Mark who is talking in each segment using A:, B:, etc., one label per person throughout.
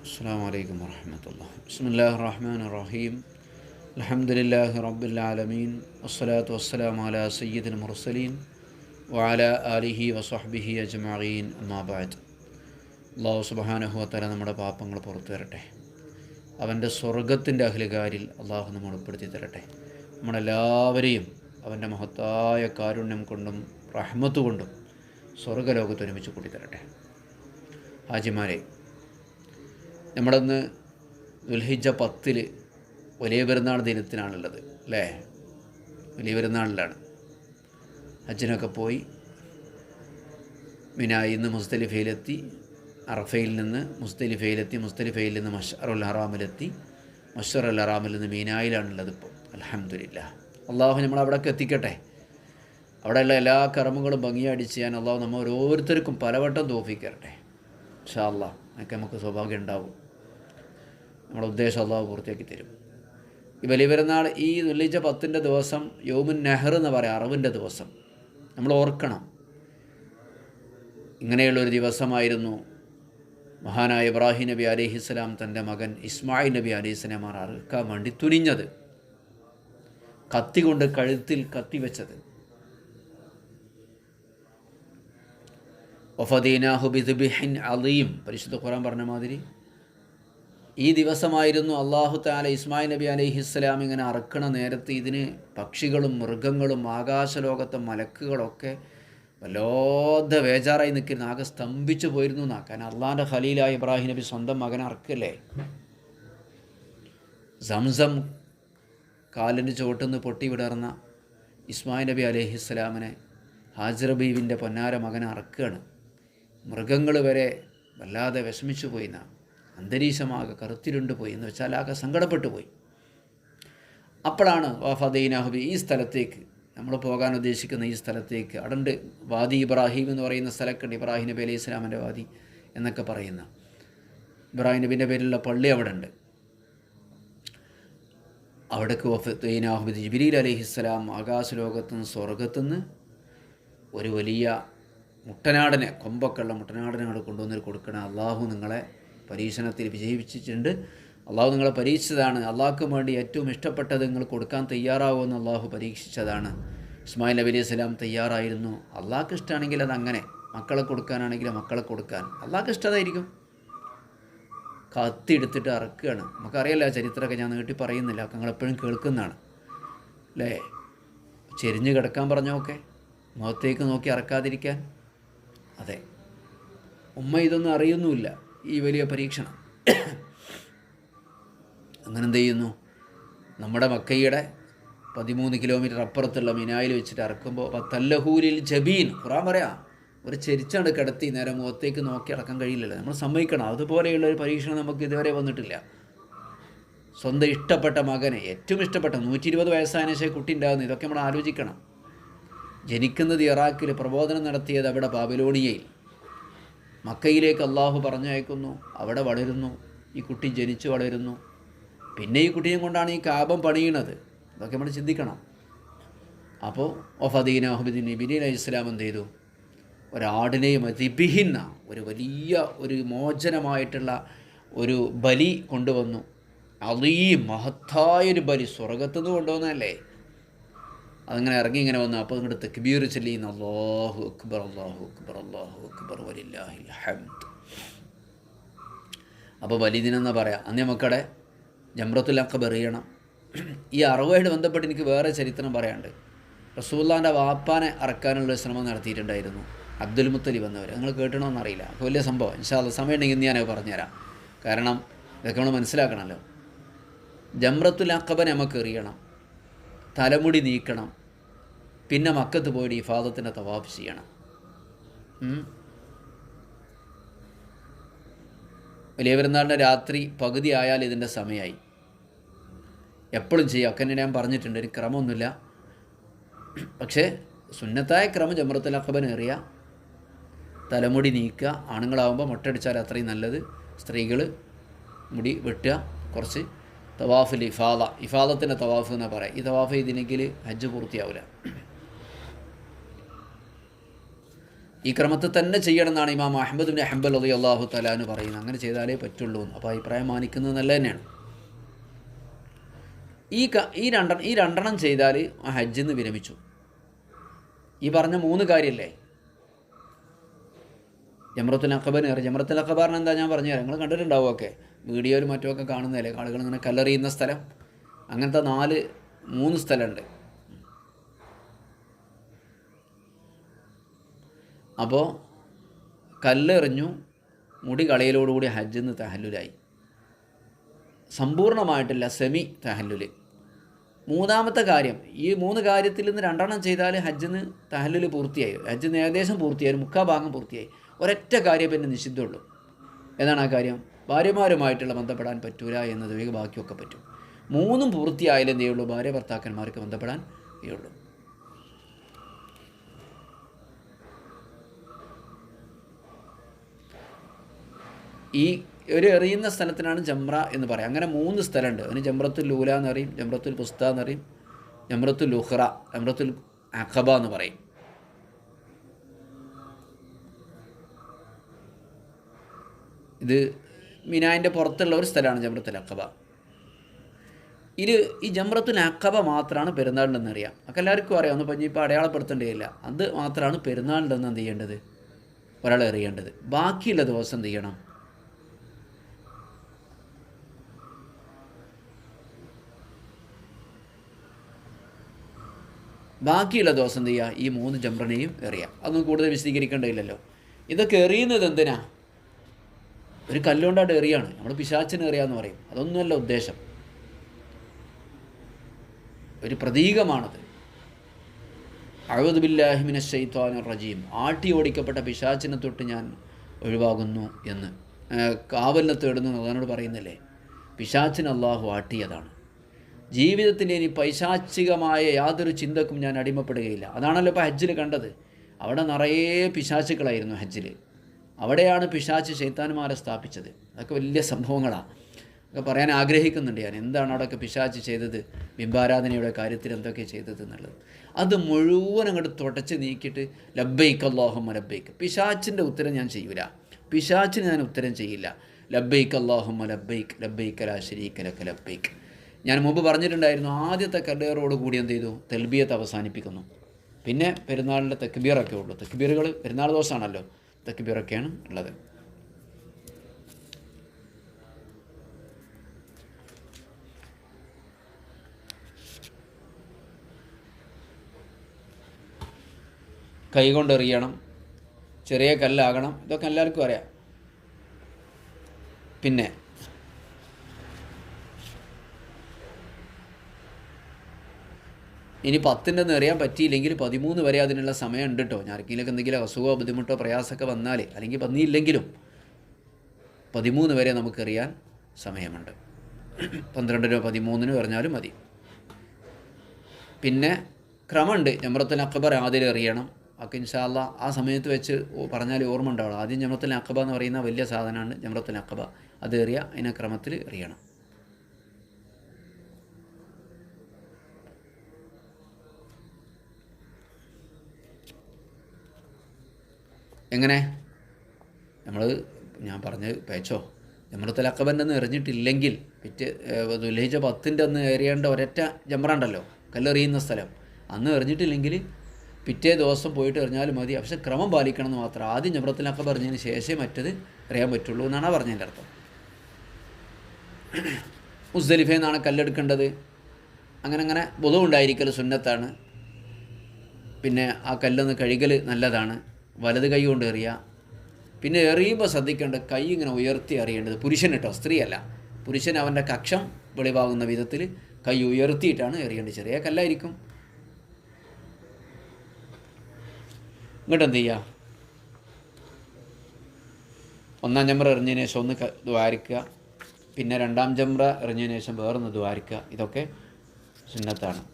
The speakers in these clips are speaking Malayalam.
A: السلام عليكم ورحمة الله بسم الله الرحمن الرحيم الحمد لله رب العالمين والصلاة والسلام على سيد المرسلين وعلى آله وصحبه أجمعين أما بعد അള്ളാഹു സുബാനഹുവത്തല നമ്മുടെ പാപങ്ങൾ പുറത്തു തരട്ടെ അവൻ്റെ സ്വർഗത്തിൻ്റെ അഖിലകാരിൽ അള്ളാഹു നമ്മൾ ഉൾപ്പെടുത്തി തരട്ടെ നമ്മളെല്ലാവരെയും അവൻ്റെ മഹത്തായ കാരുണ്യം കൊണ്ടും റഹ്മത്ത് കൊണ്ടും സ്വർഗലോകത്ത് ഒരുമിച്ച് കൂട്ടി തരട്ടെ ഹാജിമാരെ നമ്മളിന്ന് ദുൽഹിജ പത്തിൽ വലിയ പെരുന്നാൾ ദിനത്തിനാണുള്ളത് അല്ലേ? വലിയ പെരുന്നാളിലാണ്. ഹജ്ജിനൊക്കെ പോയി മിനായി നിന്ന് മുസ്തലിഫയിലെത്തി അറഫയിൽ നിന്ന് മുസ്തലിഫയിലെത്തി മുസ്തലിഫയിൽ നിന്ന് മഷറുൽ ഹറാമിലെത്തി. മഷറുൽ ഹറാമിൽ നിന്ന് മീനായിലാണുള്ളത് ഇപ്പോൾ അലഹമില്ല അള്ളാഹു നമ്മൾ അവിടേക്ക് എത്തിക്കട്ടെ. അവിടെയുള്ള എല്ലാ കർമ്മങ്ങളും ഭംഗിയടിച്ച് ചെയ്യാൻ അള്ളാഹു നമ്മൾ ഓരോരുത്തർക്കും പലവട്ടം തോഫിക്കരട്ടെ ഷാ അള്ളാഹ് അതൊക്കെ നമുക്ക് സൗഭാഗ്യം ഉണ്ടാവും. നമ്മുടെ ഉദ്ദേശം അള്ളാഹു പൂർത്തിയാക്കി തരും. ഈ വലിയ പെരുന്നാൾ ഈ ദുല്ലിജ പത്തിന്റെ ദിവസം യോമുൻ നെഹർ എന്ന് പറയാം അറിവിന്റെ ദിവസം. നമ്മൾ ഓർക്കണം. ഇങ്ങനെയുള്ളൊരു ദിവസമായിരുന്നു മഹാനായ ഇബ്രാഹിം നബി അലിഹിസ്സലാം തന്റെ മകൻ ഇസ്മായിൽ നബി അലിസ്ലാമാർ അറുക്കാൻ വേണ്ടി തുനിഞ്ഞത്. കത്തി കൊണ്ട് കഴുത്തിൽ കത്തി വെച്ചത്. ഹുബിദ് ബിഹിൻ അലീം പരിശുദ്ധ ഖുറാൻ പറഞ്ഞ മാതിരി ഈ ദിവസമായിരുന്നു അള്ളാഹു താല ഇസ്മായിൽ നബി അലൈഹിസ്സലാം ഇങ്ങനെ അറക്കണ നേരത്ത് ഇതിന് പക്ഷികളും മൃഗങ്ങളും ആകാശലോകത്തെ മലക്കുകളൊക്കെ വല്ലാതെ വേജാറായി നിൽക്കുന്ന ആകെ സ്തംഭിച്ചു പോയിരുന്നു എന്നാ. കാരണം അള്ളാഹിന്റെ ഖലീലായ ഇബ്രാഹിം നബി സ്വന്തം മകൻ അറക്കല്ലേ? സംസം കാലിന്റെ ചുവട്ടുനിന്ന് പൊട്ടി വിടർന്ന ഇസ്മായിൽ നബി അലൈഹിസ്സലാമിനെ ഹാജർ ബീവിന്റെ പൊന്നാര മകനെ അറക്കുകയാണ് മൃഗങ്ങൾ വരെ വല്ലാതെ വിഷമിച്ചു പോയി എന്നാ. അന്തരീക്ഷമാകെ കറുത്തിരുണ്ട് പോയി എന്ന് വെച്ചാൽ ആകെ സങ്കടപ്പെട്ടു പോയി. അപ്പോഴാണ് വാഫദീനാഹുബി ഈ സ്ഥലത്തേക്ക് നമ്മൾ പോകാൻ ഉദ്ദേശിക്കുന്ന ഈ സ്ഥലത്തേക്ക് അടണ്ട് വാദി ഇബ്രാഹിം എന്ന് പറയുന്ന സ്ഥലക്കുണ്ട് ഇബ്രാഹിം നബി അലൈഹി ഇസ്ലാമിന്റെ വാദി എന്നൊക്കെ പറയുന്ന. ഇബ്രാഹിം നബിന്റെ പേരിലുള്ള പള്ളി അവിടെ ഉണ്ട് അവിടേക്ക് വഫീനാഹുബി ജിബിലീൽ അലഹിസ്സലാം ആകാശലോകത്തുനിന്ന് സ്വർഗത്തുനിന്ന് ഒരു വലിയ മുട്ടനാടനെ കൊമ്പൊക്കെയുള്ള മുട്ടനാടനെ അവിടെ കൊണ്ടുവന്നിട്ട് കൊടുക്കണം. അള്ളാഹു നിങ്ങളെ പരീക്ഷണത്തിൽ വിജയിപ്പിച്ചിട്ടുണ്ട്. അള്ളാഹു നിങ്ങളെ പരീക്ഷിച്ചതാണ്. അള്ളാഹ്ക്ക് വേണ്ടി ഏറ്റവും ഇഷ്ടപ്പെട്ടത് നിങ്ങൾ കൊടുക്കാൻ തയ്യാറാവുമെന്ന് അള്ളാഹു പരീക്ഷിച്ചതാണ്. ഇസ്മായിൽ നബി അലൈഹി സ്വലാം തയ്യാറായിരുന്നു. അള്ളാഹ്ക്ക് ഇഷ്ടമാണെങ്കിൽ അത് അങ്ങനെ. മക്കളെ കൊടുക്കാനാണെങ്കിൽ മക്കളെ കൊടുക്കാൻ. അള്ളാഹ്ക്ക് ഇഷ്ടമായിരിക്കും കത്തിയെടുത്തിട്ട് അറക്കുകയാണ്. നമുക്കറിയാലോ ചരിത്രമൊക്കെ ഞാൻ നീട്ടി പറയുന്നില്ല. നിങ്ങളെപ്പോഴും കേൾക്കുന്നതാണ്. അല്ലേ? ചെരിഞ്ഞ് കിടക്കാൻ പറഞ്ഞോക്കെ മുഖത്തേക്ക് നോക്കി അറക്കാതിരിക്കാൻ. അതെ. ഉമ്മ ഇതൊന്നും അറിയുന്നുമില്ല. ഈ വലിയ പരീക്ഷണം. അങ്ങനെ എന്ത് ചെയ്യുന്നു നമ്മുടെ മക്കയുടെ പതിമൂന്ന് കിലോമീറ്റർ അപ്പുറത്തുള്ള മിനായിൽ വെച്ചിട്ട് ഇറക്കുമ്പോൾ തല്ലഹൂരിൽ ജബീൻ ഖുറാൻ പറയാം ഒരു ചെരിച്ചാണ്ട് കിടത്തി നേരെ മുഖത്തേക്ക് നോക്കി അടക്കാൻ കഴിയില്ലല്ലോ. നമ്മൾ സമ്മതിക്കണം. അതുപോലെയുള്ള ഒരു പരീക്ഷണം നമുക്ക് ഇതുവരെ വന്നിട്ടില്ല. സ്വന്തം ഇഷ്ടപ്പെട്ട മകനെ ഏറ്റവും ഇഷ്ടപ്പെട്ട നൂറ്റി ഇരുപത് വയസ്സായതിനു ശേഷം കുട്ടി ഉണ്ടാകുന്നു. ഇതൊക്കെ നമ്മൾ ആലോചിക്കണം. ജനിക്കുന്നത് ഇറാഖിൽ പ്രബോധനം നടത്തിയത് അവിടെ ബാബിലോണിയയിൽ. മക്കയിലേക്ക് അള്ളാഹു പറഞ്ഞയക്കുന്നു. അവിടെ വളരുന്നു. ഈ കുട്ടി ജനിച്ചു വളരുന്നു. പിന്നെ ഈ കുട്ടിയെ കൊണ്ടാണ് ഈ കാപം പണിയണത് ഇതൊക്കെ നമ്മൾ ചിന്തിക്കണം. അപ്പോൾ ഒഫദീന അഹമ്മദീൻ നബിനി അലൈഹി ഇസ്ലാം എന്ത് ചെയ്തു? ഒരാടിനെയും അതിബിഹിന്ന ഒരു വലിയ ഒരു മോചനമായിട്ടുള്ള ഒരു ബലി കൊണ്ടുവന്നു. അതീ മഹത്തായൊരു ബലി സ്വർഗത്തുനിന്ന് കൊണ്ടുവന്നതല്ലേ? അതിങ്ങനെ ഇറങ്ങി ഇങ്ങനെ വന്നു. അപ്പോൾ ഇങ്ങോട്ട് തെക്ബീർ ചെല്ലിന്ന്. അള്ളാഹു അക്ബർ അള്ളാഹു അക്ബർ അള്ളാഹു അക്ബർ. വലില്ലാഹിൽ ഹംദ്. അപ്പോൾ വലിദിനെന്നാ പറയാം. അന്ന് നമുക്കടെ ജമ്രത്തുൽ അക്കബ് എറിയണം. ഈ അറിവായിട്ട് ബന്ധപ്പെട്ട് എനിക്ക് വേറെ ചരിത്രം പറയാണ്ട് റസൂല്ലാന്റെ വാപ്പാനെ അറക്കാനുള്ള ശ്രമം നടത്തിയിട്ടുണ്ടായിരുന്നു. അബ്ദുൽ മുത്തലിബ് എന്നവർ നിങ്ങൾ കേട്ടണമെന്നറിയില്ല അപ്പോൾ വലിയ സംഭവം. ഇൻഷാല്ല സമയം ഉണ്ടെങ്കിൽ ഇന്ന് ഞാനത് പറഞ്ഞുതരാം. കാരണം ഇതൊക്കെ നമ്മൾ മനസ്സിലാക്കണമല്ലോ. ജമ്രത്തുൽ നമുക്ക് എറിയണം. തലമുടി നീക്കണം. പിന്നെ മക്കത്ത് പോയിട്ട് ഈ ഫാദത്തിന്റെ തവാഫ് ചെയ്യണം. വലിയ പെരുന്നാളിന്റെ രാത്രി പകുതി ആയാൽ ഇതിന്റെ സമയമായി എപ്പോഴും ചെയ്യാം. ഒക്കെ ഞാൻ പറഞ്ഞിട്ടുണ്ട് ഒരു ക്രമമൊന്നുമില്ല. പക്ഷേ സുന്നത്തായ ക്രമം ജമറത്തുൽ ഏറിയ. തലമുടി നീക്കുക ആണുങ്ങളാവുമ്പോൾ മുട്ടടിച്ചാൽ അത്രയും നല്ലത്. സ്ത്രീകൾ മുടി വെട്ടുക കുറച്ച് തവാഫിൽ ഇഫാദ. ഇഫാദത്തിന്റെ തവാഫ് എന്ന് പറയാം. ഈ തവാഫ് ചെയ്തില്ലെങ്കിൽ ഹജ്ജ് പൂർത്തിയാവില്ല ഈ ക്രമത്തിൽ തന്നെ ചെയ്യണമെന്നാണ് ഇമാം അഹമ്മദ് ബിൻ ഹംബൽ അലി അള്ളാഹു തലാന്ന് പറയുന്നത്. അങ്ങനെ ചെയ്താലേ പറ്റുള്ളൂ എന്ന്. അപ്പോൾ അഭിപ്രായം മാനിക്കുന്നത് നല്ല തന്നെയാണ്. ഈ ക ഈ രണ്ടെണ്ണം ഈ രണ്ടെണ്ണം ചെയ്താൽ ആ ഹജ്ജിൽ നിന്ന് വിരമിച്ചു. ഈ പറഞ്ഞ മൂന്ന് കാര്യമല്ലേ ജമറത്തുൽ അഖബന് അറിയാം. ജമറത്തുൽ അഖബാറിന് എന്താ ഞാൻ പറഞ്ഞു തരാം നിങ്ങൾ കണ്ടിട്ടുണ്ടാവും ഒക്കെ. വീഡിയോയിലും മറ്റുമൊക്കെ കാണുന്നതല്ലേ? ആളുകൾ ഇങ്ങനെ കല്ലെറിയുന്ന സ്ഥലം. അങ്ങനത്തെ നാല് മൂന്ന് സ്ഥലമുണ്ട്. അപ്പോൾ കല്ലെറിഞ്ഞു മുടി കളയലോടുകൂടി ഹജ്ജിൽ നിന്ന് തഹല്ലുലായി. സമ്പൂർണമായിട്ടില്ല സെമി തഹല്ലുൽ മൂന്നാമത്തെ കാര്യം ഈ മൂന്ന് കാര്യത്തിൽ നിന്ന് രണ്ടെണ്ണം ചെയ്താൽ ഹജ്ജിന് തഹല്ലുൽ പൂർത്തിയായി. ഹജ്ജിന് ഏകദേശം പൂർത്തിയായി മുക്കാഭാഗം മുക്കാ ഭാഗം പൂർത്തിയായി. ഒരൊറ്റ കാര്യം പിന്നെ നിഷിദ്ധമുള്ളൂ. എന്താണ് ആ കാര്യം? ഭാര്യമാരുമായിട്ടുള്ള ബന്ധപ്പെടാൻ പറ്റൂല എന്നത് വേഗം ബാക്കിയൊക്കെ പറ്റും. മൂന്നും പൂർത്തിയായാലും എന്തേ ഉള്ളൂ ഭാര്യ ഭർത്താക്കന്മാർക്ക് ബന്ധപ്പെടാൻ ഉള്ളൂ ഈ ഒരു എറിയുന്ന സ്ഥലത്തിനാണ് ജംറ എന്ന് പറയാം. അങ്ങനെ മൂന്ന് സ്ഥലമുണ്ട്. അതിന് ജംറത്തുൽ ലൂല എന്നറിയും ജംറത്തുൽ പുസ്ത എന്നറിയും ജംറത്തുൽ ലുഹ്റ ജംറത്തുൽ അഖബ എന്ന് പറയും. ഇത് മിനായിന്റെ പുറത്തുള്ള ഒരു സ്ഥലമാണ് ജമ്രത്തുൽ അക്കബ ഇത് ഈ ജമ്രത്തുൽ അക്കബ മാത്രമാണ് പെരുന്നാളിന്റെ അറിയാം അതൊക്കെ എല്ലാവർക്കും അറിയാം ഒന്ന് പഞ്ഞിപ്പോൾ അടയാളപ്പെടുത്തേണ്ടതില്ല അത് മാത്രമാണ് പെരുന്നാളിന്റെ എന്ത് ചെയ്യേണ്ടത്? ഒരാൾ അറിയേണ്ടത്. ബാക്കിയുള്ള ദിവസം എന്ത് ചെയ്യണം? ബാക്കിയുള്ള ദിവസം എന്ത് ചെയ്യുക? ഈ മൂന്ന് ജംറനെയും എറിയാം അതൊന്നും കൂടുതൽ വിശദീകരിക്കേണ്ടതില്ലല്ലോ. ഇതൊക്കെ എറിയുന്നത് എന്തിനാ? ഒരു കല്ലുകൊണ്ടാണ് എറിയാണ് നമ്മൾ പിശാച്ചിന് എറിയാന്ന് പറയും. അതൊന്നുമല്ല ഉദ്ദേശം. ഒരു പ്രതീകമാണത്. അഴുതുബില്ലാഹിമിന ഷെയ്ത്വാൻ റജീം. ആട്ടി ഓടിക്കപ്പെട്ട പിശാച്ചിനെ തൊട്ട് ഞാൻ ഒഴിവാകുന്നു എന്ന്. കാവലിനെ തേടുന്നു അതിനോട് പറയുന്നില്ലേ? പിശാച്ചിന് അള്ളാഹു ആട്ടിയതാണ്. ജീവിതത്തിൽ ഇനി പൈശാചികമായ യാതൊരു ചിന്തക്കും ഞാൻ അടിമപ്പെടുകയില്ല. അതാണല്ലോ ഇപ്പോൾ ഹജ്ജിൽ കണ്ടത്. അവിടെ നിറയെ പിശാച്ചുക്കളായിരുന്നു ഹജ്ജിൽ അവിടെയാണ് പിശാച്ച് ശൈത്താന്മാരെ സ്ഥാപിച്ചത്. അതൊക്കെ വലിയ സംഭവങ്ങളാണ് ഒക്കെ പറയാൻ ആഗ്രഹിക്കുന്നുണ്ട് ഞാൻ. എന്താണ് അവിടെയൊക്കെ പിശാച്ച് ചെയ്തത്? ബിംബാരാധനയുടെ കാര്യത്തിൽ എന്തൊക്കെ ചെയ്തത് എന്നുള്ളത്. അത് മുഴുവൻ അങ്ങോട്ട് തുടച്ച് നീക്കിയിട്ട് ലബ്ബൈക്ക് അള്ളാഹുമ്മ ലബ്ബൈക്ക് പിശാച്ചിന്റെ ഉത്തരം ഞാൻ ചെയ്യൂല. പിശാച്ചിന് ഞാൻ ഉത്തരം ചെയ്യില്ല. ലബ്ബൈക്ക് അള്ളാഹുമ്മ ലബ്ബൈക്ക് ലബ്ബൈക്ക് ലാ ലബ്ബൈക്ക് ഞാൻ മുമ്പ് പറഞ്ഞിട്ടുണ്ടായിരുന്നു ആദ്യത്തെ കല്ലേറോട് കൂടി എന്ത് ചെയ്തു? തെൽബിയത്ത് അവസാനിപ്പിക്കുന്നു. പിന്നെ പെരുന്നാളിന്റെ തെക്കുബീറൊക്കെ ഉള്ളൂ. തെക്കുബീറുകൾ പെരുന്നാൾ ദിവസമാണല്ലോ. തെക്കുബീറൊക്കെയാണ് ഉള്ളത്. കൈകൊണ്ട് എറിയണം. ചെറിയ കല്ലാകണം. ഇതൊക്കെ എല്ലാവർക്കും അറിയാം. പിന്നെ ഇനി പത്തിന്റെ ഒന്നും അറിയാൻ പറ്റിയില്ലെങ്കിൽ പതിമൂന്ന് വരെ അതിനുള്ള സമയം ഉണ്ട് കേട്ടോ ആർക്കെങ്കിലൊക്കെ എന്തെങ്കിലും അസുഖമോ ബുദ്ധിമുട്ടോ പ്രയാസമൊക്കെ വന്നാൽ അല്ലെങ്കിൽ പന്നിയില്ലെങ്കിലും പതിമൂന്ന് വരെ നമുക്കറിയാൻ സമയമുണ്ട്. പന്ത്രണ്ടിനോ പതിമൂന്നിനോ പറഞ്ഞാലും മതി. പിന്നെ ക്രമമുണ്ട്. ജമ്രത്തുൽ അക്ബർ ആദ്യം അറിയണം ഒക്കെ ഇൻഷാല്ല ആ സമയത്ത് വെച്ച് പറഞ്ഞാൽ ഓർമ്മ ഉണ്ടാവുള്ളൂ. ആദ്യം ജമ്രത്തുൽ അക്കബ എന്ന് പറയുന്ന വലിയ സാധനമാണ് ജമ്രത്തുൽ അക്കബ അത് എറിയുക അതിനെ ക്രമത്തിൽ എറിയണം. എങ്ങനെ? നമ്മൾ ഞാൻ പറഞ്ഞ് പേച്ചോ ജമ്രത്തുൽ അക്കബന്റെ അന്ന് എറിഞ്ഞിട്ടില്ലെങ്കിൽ പിറ്റ് ദുലഹിജ പത്തിന്റെ ഒന്ന് എറിയേണ്ട ഒരൊറ്റ ജമ്രണ്ടല്ലോ കല്ലെറിയുന്ന സ്ഥലം. അന്ന് എറിഞ്ഞിട്ടില്ലെങ്കിൽ പിറ്റേ ദിവസം പോയിട്ട് എറിഞ്ഞാലും മതി. പക്ഷെ ക്രമം പാലിക്കണം എന്ന് മാത്രം ആദ്യം ജമ്രത്തുൽ പറഞ്ഞതിന് ശേഷമേ മറ്റത് അറിയാൻ പറ്റുള്ളൂ എന്നാണ് പറഞ്ഞതിന്റെ അർത്ഥം. മുസ്ദലിഫയിൽ നിന്നാണ് കല്ലെടുക്കേണ്ടത്. അങ്ങനെ അങ്ങനെ ബുധമുണ്ടായിരിക്കൽ സുന്നത്താണ്. പിന്നെ ആ കല്ലൊന്ന് കഴുകൽ നല്ലതാണ്. വലത് കൈ കൊണ്ട് എറിയുക പിന്നെ എറിയുമ്പോൾ ശ്രദ്ധിക്കേണ്ട കൈ ഇങ്ങനെ ഉയർത്തി അറിയേണ്ടത് പുരുഷൻ കേട്ടോ സ്ത്രീയല്ല. പുരുഷൻ അവന്റെ കക്ഷം വെളിവാകുന്ന വിധത്തിൽ കൈ ഉയർത്തിയിട്ടാണ് എറിയേണ്ടത്. ചെറിയ കല്ലായിരിക്കും. ഇങ്ങോട്ട് എന്ത് ചെയ്യുക ഒന്നാം ചമ്ര എറിഞ്ഞതിന് ശേഷം ഒന്ന് ദ്വാരിക്കുക. പിന്നെ രണ്ടാം ചമ്ര എറിഞ്ഞതിന് ശേഷം വേറൊന്ന് ദ്വാരിക്കുക. ഇതൊക്കെ സുന്നത്താണ്.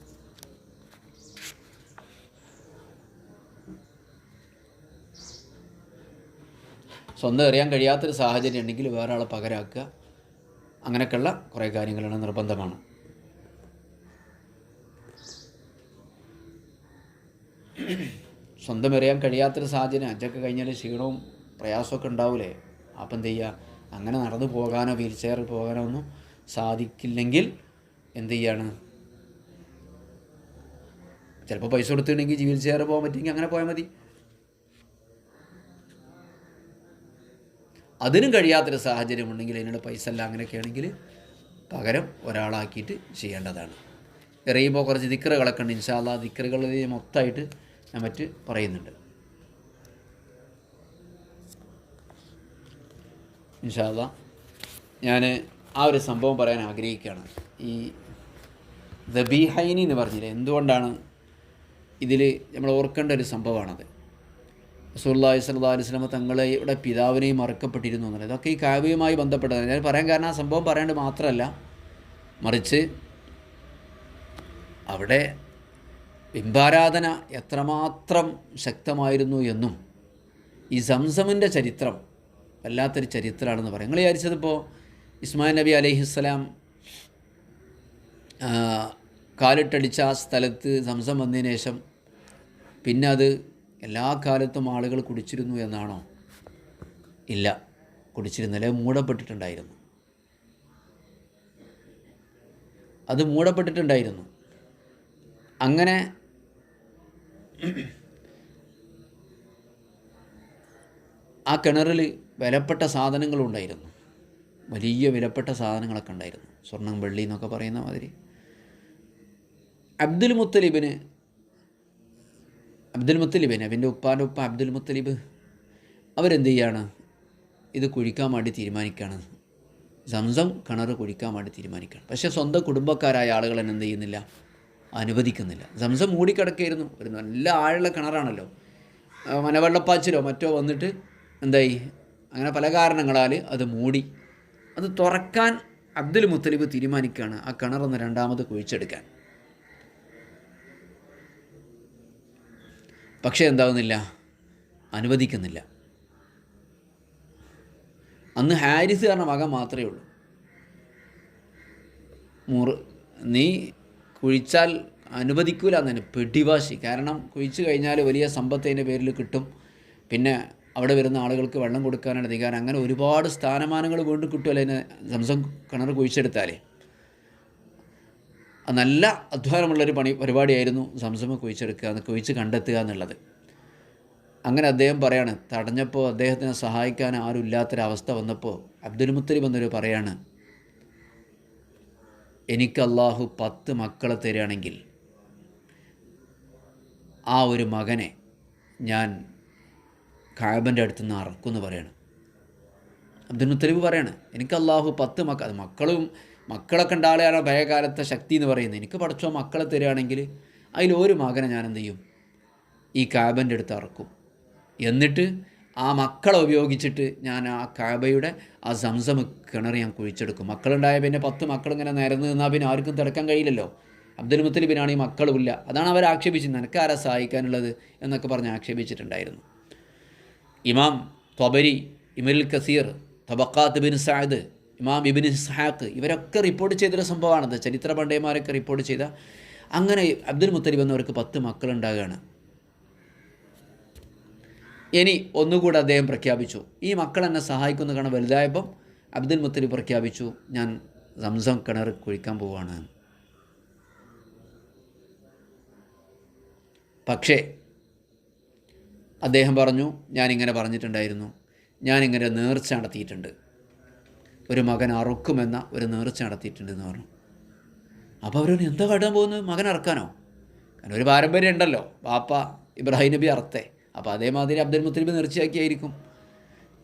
A: സ്വന്തം എറിയാൻ കഴിയാത്തൊരു സാഹചര്യം ഉണ്ടെങ്കിൽ വേറെ ആളെ പകരാക്കുക. അങ്ങനെയൊക്കെയുള്ള കുറേ കാര്യങ്ങളാണ് നിർബന്ധമാണ്. സ്വന്തം എറിയാൻ കഴിയാത്തൊരു സാഹചര്യം അഞ്ചൊക്കെ കഴിഞ്ഞാൽ ക്ഷീണവും പ്രയാസമൊക്കെ ഉണ്ടാവില്ലേ അപ്പം എന്ത് ചെയ്യുക അങ്ങനെ നടന്നു പോകാനോ വീൽ ചെയറിൽ പോകാനോ ഒന്നും സാധിക്കില്ലെങ്കിൽ എന്ത് ചെയ്യാണ്? ചിലപ്പോൾ പൈസ കൊടുത്തിട്ടുണ്ടെങ്കിൽ വീൽ ചെയർ പോകാൻ പറ്റുമെങ്കിൽ അങ്ങനെ പോയാൽ മതി. അതിനും കഴിയാത്തൊരു സാഹചര്യം ഉണ്ടെങ്കിൽ അതിനുള്ള പൈസ അല്ല അങ്ങനെയൊക്കെ ആണെങ്കിൽ പകരം ഒരാളാക്കിയിട്ട് ചെയ്യേണ്ടതാണ്. എറിയുമ്പോൾ കുറച്ച് ദിക്കറുകളൊക്കെ ഉണ്ട്. ഇൻഷാല്ല ദിക്കറുകൾ മൊത്തമായിട്ട് ഞാൻ മറ്റ് പറയുന്നുണ്ട്. ഇൻഷാല്ല ഞാൻ ആ ഒരു സംഭവം പറയാൻ ആഗ്രഹിക്കുകയാണ്. ഈ ദബീഹൈനി എന്ന് പറഞ്ഞില്ലേ? എന്തുകൊണ്ടാണ് ഇതിൽ നമ്മൾ ഓർക്കേണ്ട ഒരു സംഭവമാണത്? റസൂല്ലാഹി സല്ലാ അലൈഹി സ്വലമ തങ്ങളുടെ പിതാവിനെയും മറക്കപ്പെട്ടിരുന്നു എന്നുള്ളത് ഇതൊക്കെ ഈ കാവ്യവുമായി ബന്ധപ്പെട്ടതാണ്. ഞാൻ പറയാൻ കാരണം ആ സംഭവം പറയാണ്ട് മാത്രമല്ല മറിച്ച് അവിടെ ബിംബാരാധന എത്രമാത്രം ശക്തമായിരുന്നു എന്നും ഈ സംസമിന്റെ ചരിത്രം വല്ലാത്തൊരു ചരിത്രമാണെന്ന് പറയും. നിങ്ങൾ വിചാരിച്ചതിപ്പോൾ ഇസ്മായിൽ നബി അലൈഹിസ്സലാം കാലിട്ടടിച്ച ആ സ്ഥലത്ത് സംസം വന്നതിന് ശേഷം പിന്നെ അത് എല്ലാ കാലത്തും ആളുകൾ കുടിച്ചിരുന്നു എന്നാണോ? ഇല്ല. കുടിച്ചിരുന്നില്ല മൂടപ്പെട്ടിട്ടുണ്ടായിരുന്നു. അത് മൂടപ്പെട്ടിട്ടുണ്ടായിരുന്നു. അങ്ങനെ ആ കിണറിൽ വിലപ്പെട്ട സാധനങ്ങളുണ്ടായിരുന്നു വലിയ വിലപ്പെട്ട സാധനങ്ങളൊക്കെ ഉണ്ടായിരുന്നു. സ്വർണം വെള്ളി എന്നൊക്കെ പറയുന്ന മാതിരി. അബ്ദുൽ മുത്തലിബിന് അബ്ദുൽ മുത്തലിബിന് അവന്റെ ഉപ്പാന്റെ ഉപ്പ അബ്ദുൽ മുത്തലിബ് അവരെന്ത് ചെയ്യാണ്? ഇത് കുഴിക്കാൻ വേണ്ടി തീരുമാനിക്കുകയാണ് സംസം കിണർ കുഴിക്കാൻ വേണ്ടി തീരുമാനിക്കുകയാണ് പക്ഷേ സ്വന്തം കുടുംബക്കാരായ ആളുകൾ എന്ത് ചെയ്യുന്നില്ല? അനുവദിക്കുന്നില്ല. സംസം മൂടിക്കിടക്കായിരുന്നു ഒരു നല്ല ആഴുള്ള കിണറാണല്ലോ. മനവെള്ളപ്പാച്ചിലോ മറ്റോ വന്നിട്ട് എന്തായി? അങ്ങനെ പല കാരണങ്ങളാൽ അത് മൂടി. അത് തുറക്കാൻ അബ്ദുൽ മുത്തലിബ് തീരുമാനിക്കുകയാണ് ആ കിണറൊന്ന് രണ്ടാമത് കുഴിച്ചെടുക്കാൻ. പക്ഷേ എന്താവുന്നില്ല? അനുവദിക്കുന്നില്ല. അന്ന് ഹാരിസ് പറഞ്ഞ മകൻ മാത്രമേ ഉള്ളൂ. മുറി നീ കുഴിച്ചാൽ അനുവദിക്കൂല എന്നതിന് പിടിവാശി. കാരണം കുഴിച്ചു കഴിഞ്ഞാൽ വലിയ സമ്പത്ത് അതിന്റെ പേരിൽ കിട്ടും. പിന്നെ അവിടെ വരുന്ന ആളുകൾക്ക് വെള്ളം കൊടുക്കാനാണ് അധികാരം. അങ്ങനെ ഒരുപാട് സ്ഥാനമാനങ്ങൾ വീണ്ടും കിട്ടുമല്ലോ അതിന്. സംസം കിണർ കുഴിച്ചെടുത്താലേ. നല്ല അധ്വാനമുള്ളൊരു പണി പരിപാടിയായിരുന്നു സംസമ കുഴിച്ചെടുക്കുക കുഴിച്ച് കണ്ടെത്തുക എന്നുള്ളത്. അങ്ങനെ അദ്ദേഹം പറയാണ് തടഞ്ഞപ്പോൾ അദ്ദേഹത്തിനെ സഹായിക്കാൻ ആരും ഇല്ലാത്തൊരവസ്ഥ വന്നപ്പോൾ അബ്ദുൽ മുത്തലിബ് എന്നൊരു പറയാണ് എനിക്ക് അള്ളാഹു പത്ത് മക്കളെ തരികയാണെങ്കിൽ ആ ഒരു മകനെ ഞാൻ കാബന്റെ അടുത്ത് നിന്ന് അറക്കുമെന്ന് പറയാണ്. അബ്ദുൽ മുത്തലിബ് പറയാണ് എനിക്ക് അള്ളാഹു പത്ത് മക്ക മക്കളും മക്കളൊക്കെ ഉണ്ടാളെയാണ് ഭയകാലത്തെ ശക്തി എന്ന് പറയുന്നത്? എനിക്ക് പഠിച്ചോ മക്കളെ തരികയാണെങ്കിൽ അതിൽ ഒരു മകനെ ഞാൻ എന്ത് ചെയ്യും? ഈ കാബന്റെ അടുത്ത് ഇറക്കും എന്നിട്ട് ആ മക്കളെ ഉപയോഗിച്ചിട്ട് ഞാൻ ആ കാബയുടെ ആ സംസം കിണർ ഞാൻ കുഴിച്ചെടുക്കും. മക്കളുണ്ടായ പിന്നെ പത്ത് മക്കളിങ്ങനെ നിരന്ന് നിന്നാൽ പിന്നെ ആർക്കും തിടക്കാൻ കഴിയില്ലല്ലോ. അബ്ദുൽ മുത്തലിബിനാണ് ഈ മക്കളുമില്ല. അതാണ് അവർ ആക്ഷേപിച്ചത്. നിനക്ക് ആരാ സഹായിക്കാനുള്ളത് എന്നൊക്കെ പറഞ്ഞ് ആക്ഷേപിച്ചിട്ടുണ്ടായിരുന്നു. ഇമാം ത്വബരി ഇമരുൽ കസീർ തബക്കാത്ത് ബിൻ സാദ് ഇമാം ഇബിൻ ഇസ്ഹാഖ് ഇവരൊക്കെ റിപ്പോർട്ട് ചെയ്തൊരു സംഭവമാണത് ചരിത്ര പണ്ഡയന്മാരൊക്കെ റിപ്പോർട്ട് ചെയ്ത അങ്ങനെ അബ്ദുൽ മുത്തലിബ് എന്നവർക്ക് പത്ത് മക്കളുണ്ടാകുകയാണ്. ഇനി ഒന്നുകൂടെ അദ്ദേഹം പ്രഖ്യാപിച്ചു. ഈ മക്കൾ എന്നെ സഹായിക്കുന്ന കാണാൻ വലുതായപ്പം അബ്ദുൽ മുത്തലിബ് പ്രഖ്യാപിച്ചു ഞാൻ സംസം കിണർ കുഴിക്കാൻ പോവാണ് പക്ഷേ അദ്ദേഹം പറഞ്ഞു ഞാനിങ്ങനെ പറഞ്ഞിട്ടുണ്ടായിരുന്നു. ഞാനിങ്ങനെ നേർച്ച നടത്തിയിട്ടുണ്ട്. ഒരു മകൻ അറുക്കുമെന്ന ഒരു നേർച്ച നടത്തിയിട്ടുണ്ടെന്ന് പറഞ്ഞു. അപ്പോൾ അവരോട് എന്താ കാട്ടാൻ പോകുന്നത്? മകൻ അറക്കാനോ? കാരണം ഒരു പാരമ്പര്യം ഉണ്ടല്ലോ. പാപ്പ ഇബ്രാഹിം നബി അറുത്തെ. അപ്പോൾ അതേമാതിരി അബ്ദുൽ മുത്തലിബ് നേർച്ചയാക്കിയായിരിക്കും.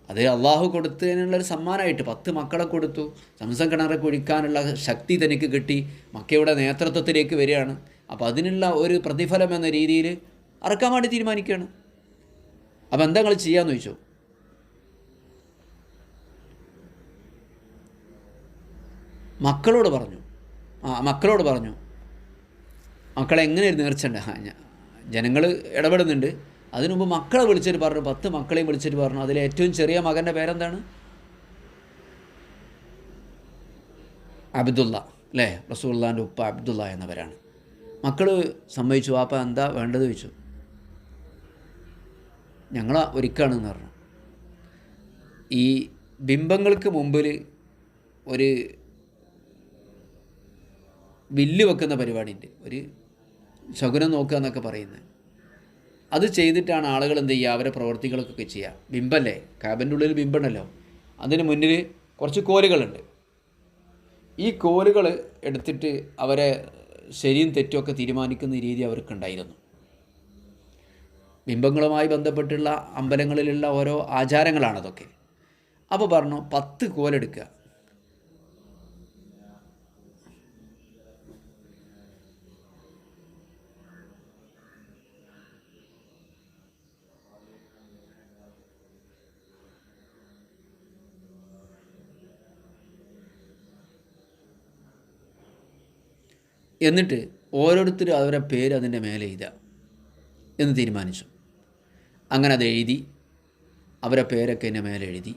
A: അത് അള്ളാഹു കൊടുത്തതിനുള്ളൊരു സമ്മാനമായിട്ട് പത്ത് മക്കളെ കൊടുത്തു. സംസം കിണറെ കുഴിക്കാനുള്ള ശക്തി തനിക്ക് കിട്ടി. മക്കയുടെ നേതൃത്വത്തിലേക്ക് വരികയാണ്. അപ്പോൾ അതിനുള്ള ഒരു പ്രതിഫലം എന്ന രീതിയിൽ അറക്കാൻ വേണ്ടി തീരുമാനിക്കുകയാണ്. അപ്പോൾ എന്താ നിങ്ങൾ ചെയ്യാമെന്ന് ചോദിച്ചു? മക്കളോട് പറഞ്ഞു. ആ മക്കളോട് പറഞ്ഞു. മക്കളെ എങ്ങനെ ഒരു നേർച്ചയുണ്ട് ജനങ്ങൾ ഇടപെടുന്നുണ്ട്. അതിനുമുമ്പ് മക്കളെ വിളിച്ചിട്ട് പറഞ്ഞു. പത്ത് മക്കളെയും വിളിച്ചിട്ട് പറഞ്ഞു. അതിലെ ഏറ്റവും ചെറിയ മകന്റെ പേരെന്താണ്? അബ്ദുള്ള അല്ലേ? റസൂള്ളാന്റെ ഉപ്പ അബ്ദുള്ള എന്നവരാണ്. മക്കൾ സമ്മതിച്ചു. വാപ്പ എന്താ വേണ്ടത് ചോദിച്ചു. ഞങ്ങൾ ഒരുക്കാണെന്ന് പറഞ്ഞു. ഈ ബിംബങ്ങൾക്ക് മുമ്പിൽ ഒരു വില്ല് വെക്കുന്ന പരിപാടിയുണ്ട്. ഒരു ശകുനം നോക്കുക എന്നൊക്കെ പറയുന്നത്. അത് ചെയ്തിട്ടാണ് ആളുകൾ എന്ത് ചെയ്യുക? അവരെ പ്രവർത്തികളൊക്കെ ചെയ്യുക. ബിംബല്ലേ? ക്യാബിന്റെ ഉള്ളിൽ ബിംബുണ്ടല്ലോ. അതിന് മുന്നിൽ കുറച്ച് കോലുകളുണ്ട്. ഈ കോലുകൾ എടുത്തിട്ട് അവരെ ശരിയും തെറ്റുമൊക്കെ തീരുമാനിക്കുന്ന രീതി അവർക്കുണ്ടായിരുന്നു. ബിംബങ്ങളുമായി ബന്ധപ്പെട്ടുള്ള അമ്പലങ്ങളിലുള്ള ഓരോ ആചാരങ്ങളാണതൊക്കെ. അപ്പോൾ പറഞ്ഞു പത്ത് കോലെടുക്കുക. എന്നിട്ട് ഓരോരുത്തരും അവരുടെ പേര് അതിന്റെ മേലെ എഴുതുക എന്ന് തീരുമാനിച്ചു. അങ്ങനെ അത് എഴുതി അവരുടെ പേരൊക്കെ എന്റെ മേലെ എഴുതി.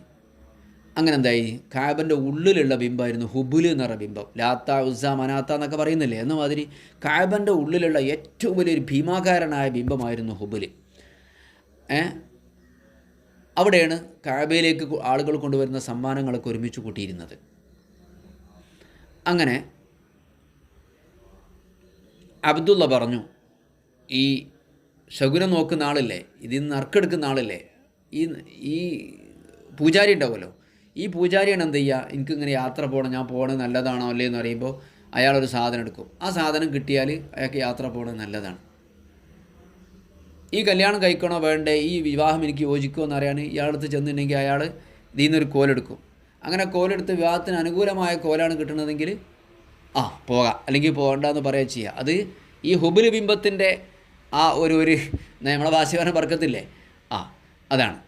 A: അങ്ങനെ എന്തായി? കാബന്റെ ഉള്ളിലുള്ള ബിംബമായിരുന്നു ഹുബുൽ എന്ന് പറഞ്ഞ ബിംബം. ലാത്ത ഉസ മനാത്ത എന്നൊക്കെ പറയുന്നില്ലേ? എന്ന മാതിരി കാബന്റെ ഉള്ളിലുള്ള ഏറ്റവും വലിയൊരു ഭീമാകാരനായ ബിംബമായിരുന്നു ഹുബുൽ. ഏ? അവിടെയാണ് കാബയിലേക്ക് ആളുകൾ കൊണ്ടുവരുന്ന സമ്മാനങ്ങളൊക്കെ ഒരുമിച്ച് കൂട്ടിയിരുന്നത്. അങ്ങനെ അബ്ദുള്ള പറഞ്ഞു ഈ ശകുനം നോക്കുന്ന ആളില്ലേ ഇതിൽ നിന്ന് നറുക്കെടുക്കുന്ന ആളില്ലേ ഈ ഈ പൂജാരി ഉണ്ടാവുമല്ലോ ഈ പൂജാരിയാണ് എന്ത് ചെയ്യുക? എനിക്കിങ്ങനെ യാത്ര പോകണം ഞാൻ പോകണത് നല്ലതാണോ അല്ലേ എന്ന് പറയുമ്പോൾ അയാളൊരു സാധനം എടുക്കും. ആ സാധനം കിട്ടിയാൽ അയാൾക്ക് യാത്ര പോകണത് നല്ലതാണ്. ഈ കല്യാണം കഴിക്കണോ വേണ്ടേ? ഈ വിവാഹം എനിക്ക് യോജിക്കുമോ എന്നറിയാൻ ഇയാളടുത്ത് ചെന്നിട്ടുണ്ടെങ്കിൽ അയാൾ ഇതിൽ നിന്നൊരു കോലെടുക്കും. അങ്ങനെ കോലെടുത്ത് വിവാഹത്തിന് അനുകൂലമായ കോലാണ് കിട്ടുന്നതെങ്കിൽ ആ പോകാം. അല്ലെങ്കിൽ പോകണ്ടെന്ന് പറയുക ചെയ്യുക അത് ഈ ഹുബുൽ ബിംബത്തിന്റെ ആ ഒരു ഒരു നമ്മളെ ഭാഷകാരൻ പറക്കത്തില്ലേ? ആ അതാണ്.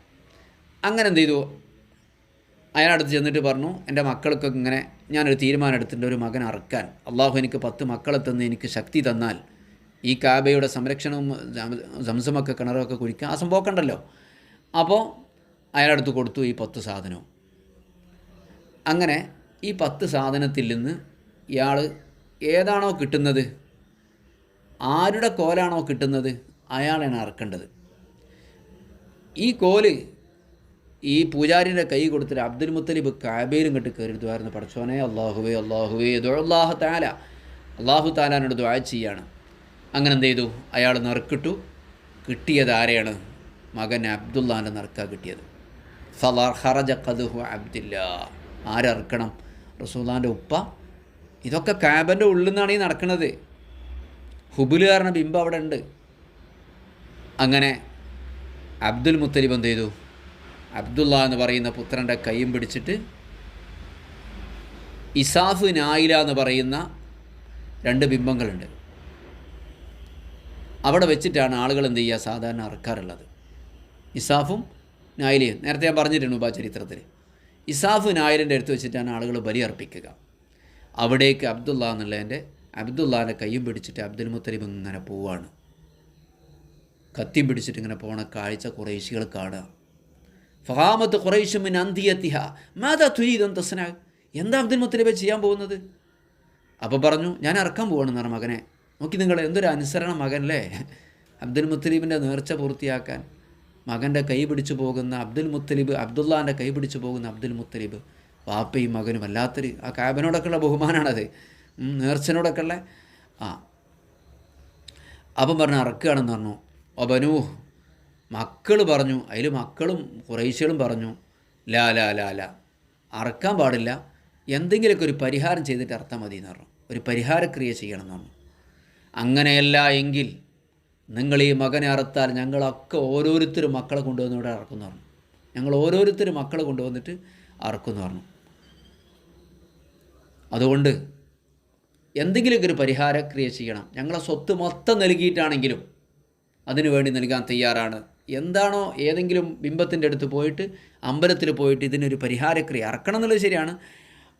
A: അങ്ങനെ എന്ത് ചെയ്തു? അയാളടുത്ത് ചെന്നിട്ട് പറഞ്ഞു എന്റെ മക്കൾക്കൊക്കെ ഇങ്ങനെ ഞാനൊരു തീരുമാനം എടുത്തിട്ടുണ്ട്. ഒരു മകൻ അറക്കാൻ. അള്ളാഹു എനിക്ക് പത്ത് മക്കളെ തന്ന് എനിക്ക് ശക്തി തന്നാൽ ഈ കാബയുടെ സംരക്ഷണവും സംസമൊക്കെ കിണറൊക്കെ കുഴിക്കാൻ ആ സംഭവമൊക്കെ ഉണ്ടല്ലോ. അപ്പോൾ അയാളടുത്ത് കൊടുത്തു ഈ പത്ത് സാധനവും. അങ്ങനെ ഈ പത്ത് സാധനത്തിൽ നിന്ന് ഇയാൾ ഏതാണോ കിട്ടുന്നത്? ആരുടെ കോലാണോ കിട്ടുന്നത്? അയാളാണ് അറക്കേണ്ടത്. ഈ കോൽ ഈ പൂജാരിന്റെ കൈ കൊടുത്തിട്ട് അബ്ദുൽ മുത്തലിബ് കാബയിലും കെട്ട് കയറിടുമായിരുന്നു പഠിച്ചോനെ അള്ളാഹുവേ അള്ളാഹുവേ അള്ളാഹു താല അള്ളാഹു താലാനോട് ദ്വാ ചെയ്യാണ്. അങ്ങനെ എന്ത് ചെയ്തു? അയാൾ നറുക്കിട്ടു. കിട്ടിയത് ആരെയാണ്? മകൻ അബ്ദുല്ലാന്റെ നറുക്ക കിട്ടിയത്. ഫലാർ ഹറജ കതുഹു അബ്ദില്ല. ആരറക്കണം ഉപ്പ. ഇതൊക്കെ ക്യാബിന്റെ ഉള്ളിൽ നിന്നാണ് ഈ നടക്കുന്നത് ഹുബുൽ കാരണം ബിംബം അവിടെ ഉണ്ട് അങ്ങനെ അബ്ദുൽ മുത്തലിബ് എന്ത് ചെയ്തു അബ്ദുള്ള എന്ന് പറയുന്ന പുത്രന്റെ കൈയും പിടിച്ചിട്ട് ഇസാഫ് നായില എന്ന് പറയുന്ന രണ്ട് ബിംബങ്ങളുണ്ട്. അവിടെ വെച്ചിട്ടാണ് ആളുകൾ എന്ത് ചെയ്യുക? സാധാരണ അറക്കാറുള്ളത്. ഇസാഫും നായിലയും. നേരത്തെ ഞാൻ പറഞ്ഞിട്ടുണ്ട് ഉപചരിത്രത്തിൽ ഇസാഫ് നായലിന്റെ അടുത്ത് വെച്ചിട്ടാണ് ആളുകൾ ബലി അർപ്പിക്കുക. അവിടേക്ക് അബ്ദുള്ള എന്നുള്ളതിന്റെ അബ്ദുള്ളാന്റെ കയ്യും പിടിച്ചിട്ട് അബ്ദുൽ മുത്തലിബ് ഇങ്ങനെ പോവാണ്. കത്തിയും പിടിച്ചിട്ട് ഇങ്ങനെ പോണ കാഴ്ച കുറേശികൾ കാണുക. ഫഹാമത്ത് കുറേശുമിൻ അന്തിയത്തിഹ. മാതാ തുരീദം തസ്ന. എന്താ അബ്ദുൽ മുത്തലിബ് ചെയ്യാൻ പോകുന്നത്? അപ്പോൾ പറഞ്ഞു ഞാൻ ഇറക്കാൻ പോകണമെന്നാണ് മകനെ. നോക്കി നിങ്ങൾ എന്തൊരു അനുസരണ മകനല്ലേ? അബ്ദുൽ മുത്തലീബിന്റെ നേർച്ച പൂർത്തിയാക്കാൻ. മകന്റെ കൈ പിടിച്ചു പോകുന്ന അബ്ദുൽ മുത്തലിബ് അബ്ദുല്ലാന്റെ കൈ പിടിച്ചു പോകുന്ന അബ്ദുൽ മുത്തലിബ് വാപ്പയും മകനും വല്ലാത്തൊരു ആ കാബിനോടൊക്കെയുള്ള ബഹുമാനമാണത് ഉം, നേർച്ചനോടൊക്കെ ഉള്ള ആ. അപ്പം പറഞ്ഞു അറക്കുകയാണെന്ന് പറഞ്ഞു. ഒബനൂ മക്കൾ പറഞ്ഞു അതിൽ മക്കളും കുറേശ്ശികളും പറഞ്ഞു ലാ ലാ ലാ ലാ. അറക്കാൻ പാടില്ല. എന്തെങ്കിലുമൊക്കെ ഒരു പരിഹാരം ചെയ്തിട്ട് അർത്ഥം മതി എന്ന് പറഞ്ഞു. ഒരു പരിഹാരക്രിയ ചെയ്യണമെന്ന് പറഞ്ഞു. അങ്ങനെയല്ല എങ്കിൽ നിങ്ങൾ ഈ മകനെ അറുത്താൽ ഞങ്ങളൊക്കെ ഓരോരുത്തരും മക്കളെ കൊണ്ടുവന്ന് ഇവിടെ അറക്കുന്നു പറഞ്ഞു. ഞങ്ങൾ ഓരോരുത്തരും മക്കളെ കൊണ്ടുവന്നിട്ട് അറക്കുന്നു പറഞ്ഞു. അതുകൊണ്ട് എന്തെങ്കിലുമൊക്കെ ഒരു പരിഹാരക്രിയ ചെയ്യണം. ഞങ്ങളെ സ്വത്ത് മൊത്തം നൽകിയിട്ടാണെങ്കിലും അതിനു വേണ്ടി നൽകാൻ തയ്യാറാണ്. എന്താണോ ഏതെങ്കിലും ബിംബത്തിന്റെ അടുത്ത് പോയിട്ട് അമ്പലത്തിൽ പോയിട്ട് ഇതിനൊരു പരിഹാരക്രിയ അറക്കണം എന്നുള്ളത് ശരിയാണ്.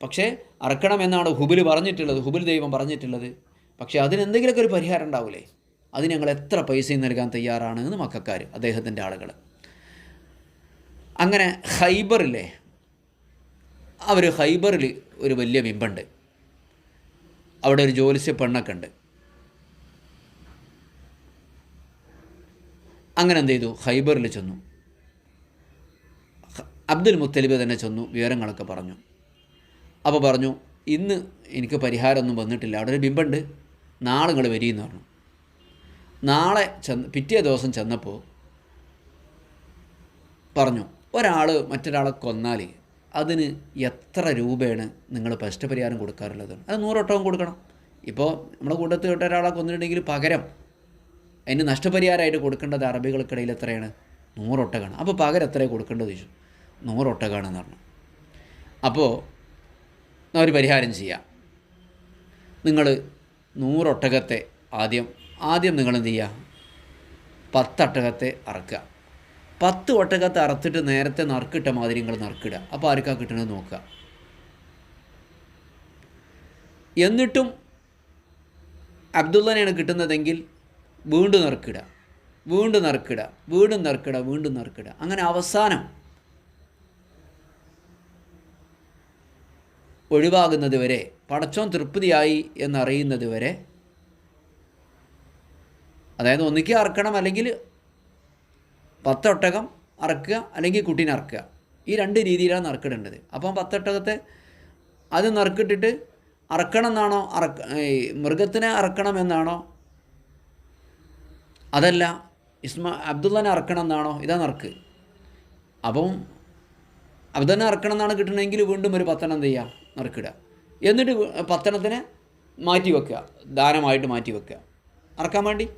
A: പക്ഷേ അറക്കണം എന്നാണ് ഹുബിൽ പറഞ്ഞിട്ടുള്ളത് ഹുബിൽ ദൈവം പറഞ്ഞിട്ടുള്ളത്. പക്ഷേ അതിനെന്തെങ്കിലുമൊക്കെ ഒരു പരിഹാരം ഉണ്ടാവില്ലേ അത് ഞങ്ങൾ എത്ര പൈസയും നൽകാൻ തയ്യാറാണ് എന്ന് മക്കാർ അദ്ദേഹത്തിന്റെ ആളുകൾ അങ്ങനെ ഹൈബറില്ലേ അവർ ഹൈബറിൽ ഒരു വലിയ ബിംബുണ്ട് അവിടെ ഒരു ജോലിസ്യ പെണ്ണൊക്കെ ഉണ്ട്. അങ്ങനെ എന്ത് ചെയ്തു? ഹൈബറിൽ ചെന്നു. അബ്ദുൽ മുത്തലിബ് തന്നെ ചെന്നു വിവരങ്ങളൊക്കെ പറഞ്ഞു. അപ്പോൾ പറഞ്ഞു ഇന്ന് എനിക്ക് പരിഹാരമൊന്നും വന്നിട്ടില്ല. അവിടെ ഒരു ബിംബുണ്ട് നാളെ നിങ്ങൾ വരിയെന്ന് പറഞ്ഞു. നാളെ ചെന്ന് പിറ്റേ ദിവസം ചെന്നപ്പോൾ പറഞ്ഞു ഒരാൾ മറ്റൊരാളെ കൊന്നാൽ അതിന് എത്ര രൂപയാണ് നിങ്ങൾ നഷ്ടപരിഹാരം കൊടുക്കാറുള്ളത്? അത് നൂറൊട്ടവും കൊടുക്കണം. ഇപ്പോൾ നമ്മുടെ കൂട്ടത്തിൽ കേട്ട ഒരാളെ കൊന്നിട്ടുണ്ടെങ്കിൽ പകരം അതിന് നഷ്ടപരിഹാരമായിട്ട് കൊടുക്കേണ്ടത് അറബികൾക്കിടയിൽ എത്രയാണ്? നൂറൊട്ടകാണ്. അപ്പോൾ പകരം എത്ര കൊടുക്കേണ്ടത് ചോദിച്ചു. നൂറൊട്ടകാണെന്ന് പറഞ്ഞു. അപ്പോൾ അവർ പരിഹാരം ചെയ്യാം. നിങ്ങൾ നൂറൊട്ടകത്തെ ആദ്യം ആദ്യം നിങ്ങൾ എന്ത് ചെയ്യുക? പത്തൊട്ടകത്തെ അറക്കുക. പത്ത് ഒട്ടകത്തെ അറുത്തിട്ട് നേരത്തെ നറുക്കിട്ട മാതിരി നിങ്ങൾ നറുക്കിടുക അപ്പോൾ ആർക്കാ കിട്ടണമെന്ന് നോക്കുക എന്നിട്ടും അബ്ദുള്ളനെയാണ് കിട്ടുന്നതെങ്കിൽ വീണ്ടും നറുക്കിടുക വീണ്ടും നറുക്കിടുക വീണ്ടും നറുക്കിടുക വീണ്ടും നറുക്കിടുക അങ്ങനെ അവസാനം ഒഴിവാകുന്നത് വരെ പടച്ചോൻ തൃപ്തിയായി എന്നറിയുന്നത് വരെ അതായത് ഒന്നിക്കി അറക്കണം അല്ലെങ്കിൽ പത്തൊട്ടകം അറക്കുക അല്ലെങ്കിൽ കുട്ടീനെ അറക്കുക. ഈ രണ്ട് രീതിയിലാണ് നറുക്കിടേണ്ടത്. അപ്പം പത്തൊട്ടകത്തെ അത് നറുക്കിട്ടിട്ട് അറക്കണം എന്നാണോ അറക്ക മൃഗത്തിനെ അറക്കണം എന്നാണോ അതല്ല ഇസ്മ അബ്ദുള്ളനെ അറക്കണം എന്നാണോ ഇതാ നറുക്ക്. അപ്പം അബ്ദുള്ളനെ അറക്കണം എന്നാണ് കിട്ടണമെങ്കിൽ വീണ്ടും ഒരു പത്തെണ്ണം എന്ത് ചെയ്യുക? നറുക്കിടുക. എന്നിട്ട് പത്തെണ്ണത്തിനെ മാറ്റി വെക്കുക. ദാനമായിട്ട് മാറ്റി വെക്കുക. അറക്കാൻ വേണ്ടി?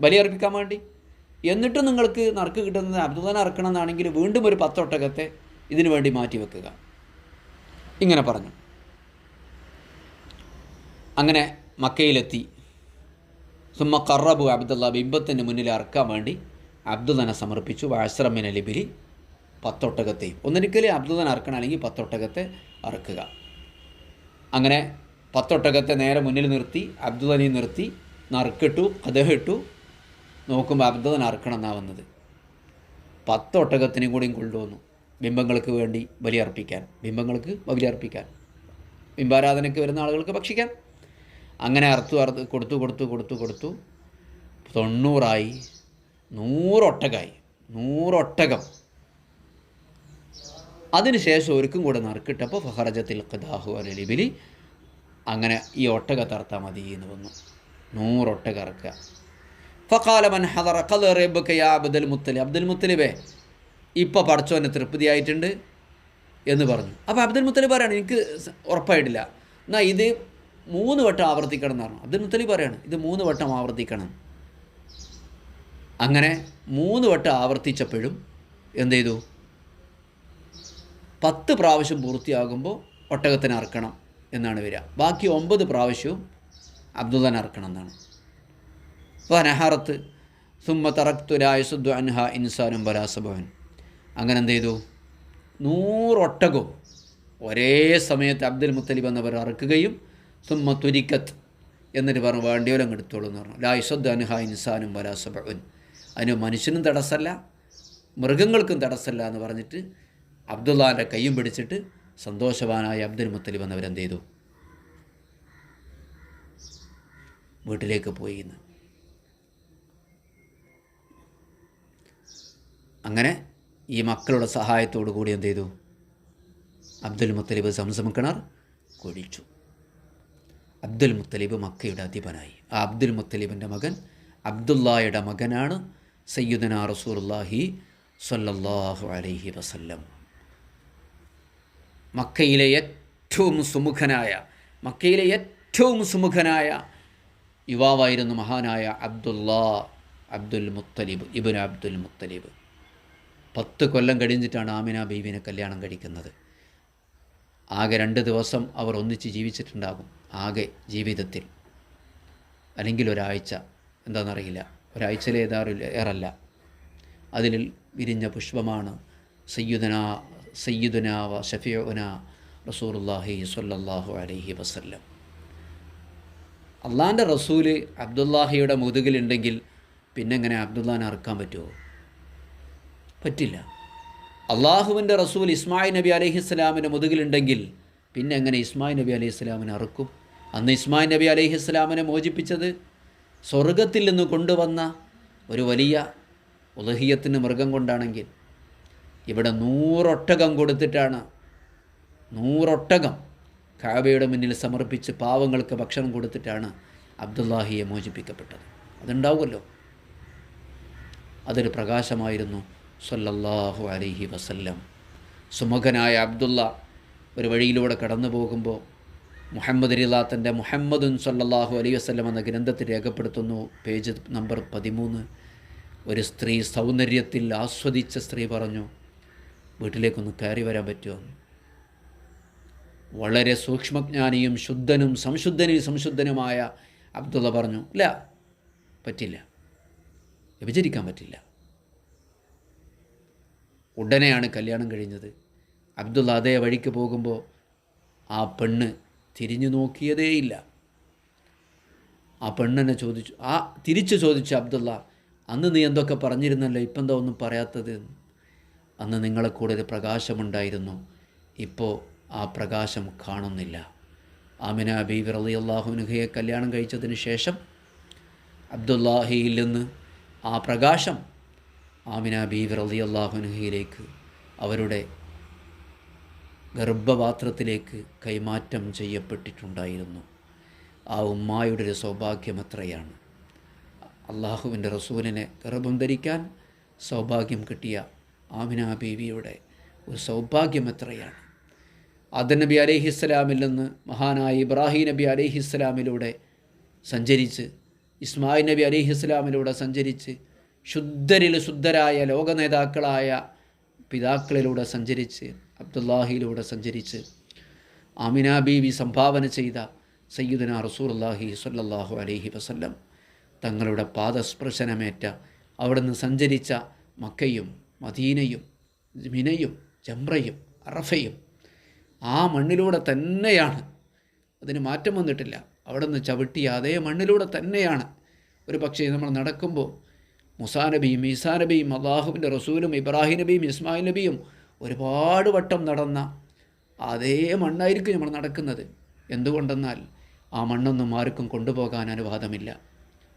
A: ബലിയർപ്പിക്കാൻ വേണ്ടി? എന്നിട്ടും നിങ്ങൾക്ക് നറുക്ക് കിട്ടുന്നത് അബ്ദുള്ളനെ അറക്കണം എന്നാണെങ്കിൽ വീണ്ടും ഒരു പത്തൊട്ടകത്തെ ഇതിനു വേണ്ടി മാറ്റി വെക്കുക. ഇങ്ങനെ പറഞ്ഞു. അങ്ങനെ മക്കയിലെത്തി. സുമ്മ കറബു അബ്ദുള്ള ബിംബത്തിന്റെ മുന്നിൽ അറക്കാൻ വേണ്ടി അബ്ദുള്ളനെ സമർപ്പിച്ചു. വാശ്രമിനെ ലിബിരി പത്തൊട്ടകത്തെയും ഒന്നിരിക്കലും അബ്ദുള്ളനെ അറക്കണം അല്ലെങ്കിൽ പത്തൊട്ടകത്തെ അറക്കുക. അങ്ങനെ പത്തൊട്ടകത്തെ നേരെ മുന്നിൽ നിർത്തി അബ്ദുള്ളനെ നിർത്തി നറുക്കിട്ടു ഇട്ടു. നോക്കുമ്പോൾ അബ്ദുള്ളൻ അർക്കണം എന്നാണ് വന്നത് പത്തൊട്ടകത്തിനും കൂടിയും കൊണ്ടുവന്നു. ബിംബങ്ങൾക്ക് വേണ്ടി ബലിയർപ്പിക്കാൻ. ബിംബങ്ങൾക്ക് ബലിയർപ്പിക്കാൻ. ബിംബാരാധനയ്ക്ക് വരുന്ന ആളുകൾക്ക് ഭക്ഷിക്കാൻ. അങ്ങനെ അറുത്തു അറുത്ത് കൊടുത്തു കൊടുത്തു കൊടുത്തു കൊടുത്തു തൊണ്ണൂറായി നൂറൊട്ടകമായി നൂറൊട്ടകം. അതിനുശേഷം ഒരുക്കും കൂടെ നറുക്കിട്ടപ്പോൾ ഫഹറജത്തിൽ ഖദാഹു അലിബിലി അങ്ങനെ ഈ ഒട്ടക തർത്താൽ മതി എന്ന് വന്നു. നൂറൊട്ടക ഇറക്കുക ഫക്കാല മൻ ഹദറ ഖദറബക യാ അബ്ദുൽ മുത്തലി. അബ്ദുൽ മുത്തലിബേ ഇപ്പോൾ പടച്ചോനെ തൃപ്തിയായിട്ടുണ്ട് എന്ന് പറഞ്ഞു. അപ്പോൾ അബ്ദുൽ മുത്തലിബ് പറയാണ് എനിക്ക് ഉറപ്പായിട്ടില്ല. എന്നാൽ ഇത് മൂന്ന് വട്ടം ആവർത്തിക്കണം എന്ന് പറഞ്ഞു. അബ്ദുൽ മുത്തലിബ് പറയാണ് ഇത് മൂന്ന് വട്ടം ആവർത്തിക്കണം. അങ്ങനെ മൂന്ന് വട്ടം ആവർത്തിച്ചപ്പോഴും എന്ത് ചെയ്തു? പത്ത് പ്രാവശ്യം പൂർത്തിയാകുമ്പോൾ ഒട്ടകത്തിന് അറക്കണം എന്നാണ് വരിക. ബാക്കി ഒമ്പത് പ്രാവശ്യവും അബ്ദുള്ളനെ അറക്കണം എന്നാണ്. ഫനഹറത്ത് സുമ്മ തറക്തുരായസുദ്ദു അൻഹ ഇൻസാനും ബലാസഭവൻ അങ്ങനെ എന്ത് ചെയ്തു? നൂറൊട്ടകവും ഒരേ സമയത്ത് അബ്ദുൽ മുത്തലിബ് എന്നവർ അറക്കുകയും സുമ്മ തുരിക്കത്ത് എന്നിട്ട് പറഞ്ഞു വേണ്ടിയോലം എടുത്തോളൂ എന്ന് പറഞ്ഞു. ലായുസദ്ദു അൻഹ ഇൻസാനും ബലാസഭവൻ അതിന് മനുഷ്യനും തടസ്സമല്ല മൃഗങ്ങൾക്കും തടസ്സമല്ല എന്ന് പറഞ്ഞിട്ട് അബ്ദുള്ളാന്റെ കൈയും പിടിച്ചിട്ട് സന്തോഷവാനായ അബ്ദുൽ മുത്തലിബ് എന്നവരെന്ത് ചെയ്തു? വീട്ടിലേക്ക് പോയി അങ്ങനെ ഈ മക്കളുടെ സഹായത്തോടു കൂടി എന്ത് ചെയ്തു? അബ്ദുൽ മുത്തലിബ് സംസം കിണർ കുഴിച്ചു. അബ്ദുൽ മുത്തലിബ് മക്കയുടെ അധിപനായി. ആ അബ്ദുൽ മുത്തലിബിന്റെ മകൻ അബ്ദുല്ലായുടെ മകനാണ് സയ്യുദന റസൂർല്ലാഹി സ്വല്ലല്ലാഹു അലൈഹി വസല്ലം. മക്കയിലെ ഏറ്റവും സുമുഖനായ മക്കയിലെ ഏറ്റവും സുമുഖനായ യുവാവായിരുന്നു മഹാനായ Abdullah Abdul Muttalib ibn Abdul Muttalib. പത്ത് കൊല്ലം കഴിഞ്ഞിട്ടാണ് ആമിന ബീവിനെ കല്യാണം കഴിക്കുന്നത്. ആകെ രണ്ട് ദിവസം അവർ ഒന്നിച്ച് ജീവിച്ചിട്ടുണ്ടാകും ആകെ ജീവിതത്തിൽ. അല്ലെങ്കിൽ ഒരാഴ്ച എന്താണെന്നറിയില്ല. ഒരാഴ്ചയിലേതാറില്ല ഏറല്ല. അതിൽ വിരിഞ്ഞ പുഷ്പമാണ് സയ്യുദന സയ്യുദന വ ഷഫിയുന റസൂലുള്ളാഹി സ്വല്ലല്ലാഹു അലൈഹി വസല്ലം. അള്ളാന്റെ റസൂൽ അബ്ദുല്ലാഹിയുടെ മുതുകിലുണ്ടെങ്കിൽ പിന്നെങ്ങനെ അബ്ദുല്ലാനെ അറുക്കാൻ പറ്റുമോ? പറ്റില്ല. അള്ളാഹുവിന്റെ റസൂൽ ഇസ്മായിൽ നബി അലൈഹി സ്വലാമിന്റെ മുതുകിലുണ്ടെങ്കിൽ പിന്നെ എങ്ങനെ ഇസ്മായിൽ നബി അലൈഹി സ്വലാമിനെ അറുക്കും? അന്ന് ഇസ്മായിൽ നബി അലൈഹി സ്വലാമിനെ മോചിപ്പിച്ചത് സ്വർഗത്തിൽ നിന്ന് കൊണ്ടുവന്ന ഒരു വലിയ ഉലഹിയത്തിന് മൃഗം കൊണ്ടാണെങ്കിൽ. ഇവിടെ നൂറൊട്ടകം കൊടുത്തിട്ടാണ് നൂറൊട്ടകം കാബയുടെ മുന്നിൽ സമർപ്പിച്ച് പാവങ്ങൾക്ക് ഭക്ഷണം കൊടുത്തിട്ടാണ് അബ്ദുല്ലാഹിയെ മോചിപ്പിക്കപ്പെട്ടത്. അതുണ്ടാവുമല്ലോ. അതൊരു പ്രകാശമായിരുന്നു. സല്ലല്ലാഹു അലൈഹി വസല്ലം. സുമുഖനായ അബ്ദുള്ള ഒരു വഴിയിലൂടെ കടന്നു പോകുമ്പോൾ മുഹമ്മദ് റിലാത്തന്റെ മുഹമ്മദുൻ സല്ലല്ലാഹു അലൈഹി വസല്ലം എന്ന ഗ്രന്ഥത്തിൽ രേഖപ്പെടുത്തുന്നു. പേജ് നമ്പർ പതിമൂന്ന്. ഒരു സ്ത്രീ സൗന്ദര്യത്തിൽ ആസ്വദിച്ച സ്ത്രീ പറഞ്ഞു വീട്ടിലേക്കൊന്ന് കയറി വരാൻ പറ്റുമോ? വളരെ സൂക്ഷ്മജ്ഞാനിയും ശുദ്ധനും സംശുദ്ധനും സംശുദ്ധനുമായ അബ്ദുള്ള പറഞ്ഞു ഇല്ല പറ്റില്ല. വ്യഭിചരിക്കാൻ പറ്റില്ല. ഉടനെയാണ് കല്യാണം കഴിഞ്ഞത്. അബ്ദുള്ള അതേ വഴിക്ക് പോകുമ്പോൾ ആ പെണ്ണ് തിരിഞ്ഞു നോക്കിയതേയില്ല ആ പെണ്ണെന്നെ ചോദിച്ചു ആ തിരിച്ചു ചോദിച്ചു അബ്ദുള്ള അന്ന് നീ എന്തൊക്കെ പറഞ്ഞിരുന്നല്ലോ? ഇപ്പം എന്താ ഒന്നും പറയാത്തത്? അന്ന് നിങ്ങളെ കൂടെ ഒരു പ്രകാശമുണ്ടായിരുന്നു. ഇപ്പോൾ ആ പ്രകാശം കാണുന്നില്ല. ആമിന ബീവി അലി അള്ളാഹുനുഹയെ കല്യാണം കഴിച്ചതിന് ശേഷം അബ്ദുല്ലാഹിയിൽ നിന്ന് ആ പ്രകാശം ആമിന ബീവർ അലി അള്ളാഹുനഹയിലേക്ക് അവരുടെ ഗർഭപാത്രത്തിലേക്ക് കൈമാറ്റം ചെയ്യപ്പെട്ടിട്ടുണ്ടായിരുന്നു. ആ ഉമ്മായുടെ ഒരു സൗഭാഗ്യം എത്രയാണ് അള്ളാഹുവിന്റെ റസൂലിനെ ഗർഭം ധരിക്കാൻ സൗഭാഗ്യം കിട്ടിയ ആമിന ബീവിയുടെ ഒരു സൗഭാഗ്യം എത്രയാണ്. ആദൻ നബി അലൈഹിസ്സലാമിൽ നിന്ന് മഹാനായ ഇബ്രാഹിം നബി അലൈഹിസ്സലാമിലൂടെ സഞ്ചരിച്ച് ഇസ്മായിൽ നബി അലൈഹിസ്സലാമിലൂടെ സഞ്ചരിച്ച് ശുദ്ധരിൽ ശുദ്ധരായ ലോക നേതാക്കളായ പിതാക്കളിലൂടെ സഞ്ചരിച്ച് അബ്ദുല്ലാഹിയിലൂടെ സഞ്ചരിച്ച് ആമിന ബീവി സംഭാവന ചെയ്ത സയ്യിദന റസൂലുള്ളാഹി സല്ലാഹു അലഹി വസല്ലം തങ്ങളുടെ പാദസ്പർശനമേറ്റ അവിടുന്ന് സഞ്ചരിച്ച മക്കയും മദീനയും മിനയും ജംറയും അറഫയും ആ മണ്ണിലൂടെ തന്നെയാണ്. അതിന് മാറ്റം വന്നിട്ടില്ല. അവിടെ നിന്ന് ചവിട്ടിയ അതേ മണ്ണിലൂടെ തന്നെയാണ്. ഒരു പക്ഷേ നമ്മൾ നടക്കുമ്പോൾ മുസാ നബിയും ഈസാ നബിയും അള്ളാഹുവിന്റെ റസൂലും ഇബ്രാഹിം നബിയും ഇസ്മായിൽ നബിയും ഒരുപാട് വട്ടം നടന്ന അതേ മണ്ണായിരിക്കും നമ്മൾ നടക്കുന്നത്. എന്തുകൊണ്ടെന്നാൽ ആ മണ്ണൊന്നും ആർക്കും കൊണ്ടുപോകാൻ അനുവാദമില്ല.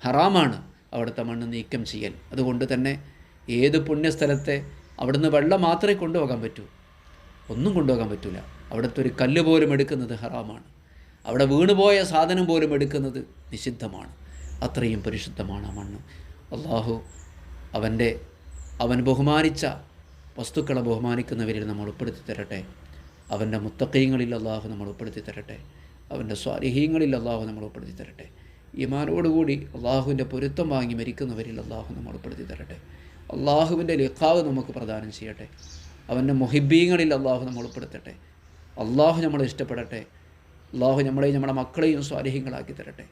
A: ഹറാമാണ് അവിടുത്തെ മണ്ണ് നീക്കം ചെയ്യൽ. അതുകൊണ്ട് തന്നെ ഏത് പുണ്യസ്ഥലത്തെ അവിടുന്ന് വെള്ളം മാത്രമേ കൊണ്ടുപോകാൻ പറ്റൂ. ഒന്നും കൊണ്ടുപോകാൻ പറ്റില്ല അവിടുത്തെ ഒരു കല്ല് പോലും എടുക്കുന്നത് ഹറാമാണ്. അവിടെ വീണുപോയ സാധനം പോലും എടുക്കുന്നത് നിഷിദ്ധമാണ്. അത്രയും പരിശുദ്ധമാണ് ആ മണ്ണ്. അള്ളാഹു അവന്റെ അവൻ ബഹുമാനിച്ച വസ്തുക്കളെ ബഹുമാനിക്കുന്നവരിൽ നമ്മൾ ഉൾപ്പെടുത്തി തരട്ടെ. അവന്റെ മുത്തക്കയങ്ങളിൽ അള്ളാഹു നമ്മൾ ഉൾപ്പെടുത്തി തരട്ടെ. അവന്റെ സ്വാലിഹീങ്ങളിൽ അള്ളാഹു നമ്മൾ ഉൾപ്പെടുത്തി തരട്ടെ. ഈമാനോടുകൂടി അള്ളാഹുവിന്റെ പൊരുത്തം വാങ്ങി മരിക്കുന്നവരിൽ അള്ളാഹു നമ്മൾ ഉൾപ്പെടുത്തി തരട്ടെ. അള്ളാഹുവിന്റെ ലിഖാവ് നമുക്ക് പ്രദാനം ചെയ്യട്ടെ. അവന്റെ മൊഹിബീങ്ങളിൽ അള്ളാഹു നമ്മൾ ഉൾപ്പെടുത്തട്ടെ. അള്ളാഹു നമ്മളെ ഇഷ്ടപ്പെടട്ടെ. അള്ളാഹു നമ്മളെയും നമ്മുടെ മക്കളെയും സ്വാരഹ്യങ്ങളാക്കി തരട്ടെ.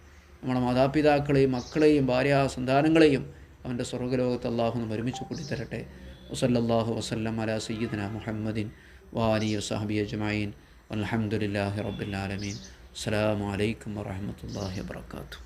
A: നമ്മുടെ മാതാപിതാക്കളെയും മക്കളെയും ഭാര്യ സന്താനങ്ങളെയും അവന്റെ സ്വർഗലോകത്ത് അള്ളാഹു നമ്മൾ ഒരുമിച്ച് കൂട്ടിത്തരട്ടെ. വസല്ലാഹു വസല്ലം അല സയ്യിദന മുഹമ്മദിൻ വാലി വസാഹബി അജ്മീൻ അലഹമുല്ലാഹി റബ്ബുലാലമീൻ അസ്സാം വലൈക്കും വാഹമത്തല്ലാഹി വാത്തു